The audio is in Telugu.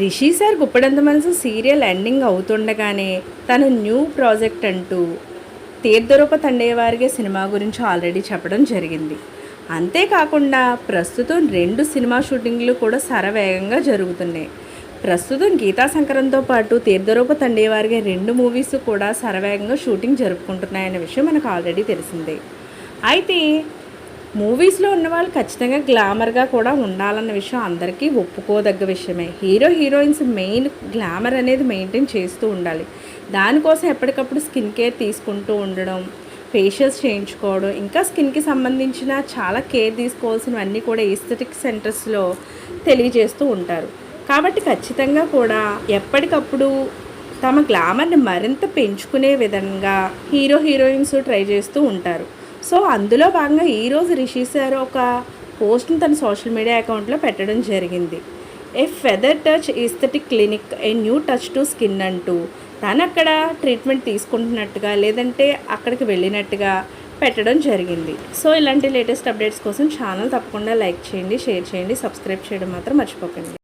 రిషి సార్ గుప్పడంత మనసు సీరియల్ ఎండింగ్ అవుతుండగానే తను న్యూ ప్రాజెక్ట్ అంటూ తీర్థరూప తండేవారిగే సినిమా గురించి ఆల్రెడీ చెప్పడం జరిగింది. అంతేకాకుండా ప్రస్తుతం రెండు సినిమా షూటింగ్లు కూడా సరవేగంగా జరుగుతున్నాయి. ప్రస్తుతం గీతా శంకరంతో పాటు తీర్థరూప తండేవారిగా రెండు మూవీస్ కూడా సరవేగంగా షూటింగ్ జరుపుకుంటున్నాయనే విషయం మనకు ఆల్రెడీ తెలిసిందే. అయితే మూవీస్లో ఉన్న వాళ్ళు ఖచ్చితంగా గ్లామర్గా కూడా ఉండాలన్న విషయం అందరికీ ఒప్పుకోదగ్గ విషయమే. హీరో హీరోయిన్స్ మెయిన్ గ్లామర్ అనేది మెయింటైన్ చేస్తూ ఉండాలి. దానికోసం ఎప్పటికప్పుడు స్కిన్ కేర్ తీసుకుంటూ ఉండడం ఫేషియల్స్ చేయించుకోవడం ఇంకా స్కిన్కి సంబంధించిన చాలా కేర్ తీసుకోవాల్సినవన్నీ కూడా ఈస్థెటిక్ సెంటర్స్లో తెలియజేస్తూ ఉంటారు. కాబట్టి ఖచ్చితంగా కూడా ఎప్పటికప్పుడు తమ గ్లామర్ని మరింత పెంచుకునే విధంగా హీరో హీరోయిన్స్ ట్రై చేస్తూ ఉంటారు. సో అందులో భాగంగా ఈరోజు రిషి సార్ ఒక పోస్ట్ని తన సోషల్ మీడియా అకౌంట్లో పెట్టడం జరిగింది. A feather touch aesthetic clinic a new touch to skin అంటూ. తను అక్కడ ట్రీట్మెంట్ తీసుకుంటున్నట్టుగా లేదంటే అక్కడికి వెళ్ళినట్టుగా పెట్టడం జరిగింది. సో ఇలాంటి లేటెస్ట్ అప్డేట్స్ కోసం ఛానల్ తప్పకుండా లైక్ చేయండి షేర్ చేయండి సబ్స్క్రైబ్ చేయడం మాత్రం మర్చిపోకండి.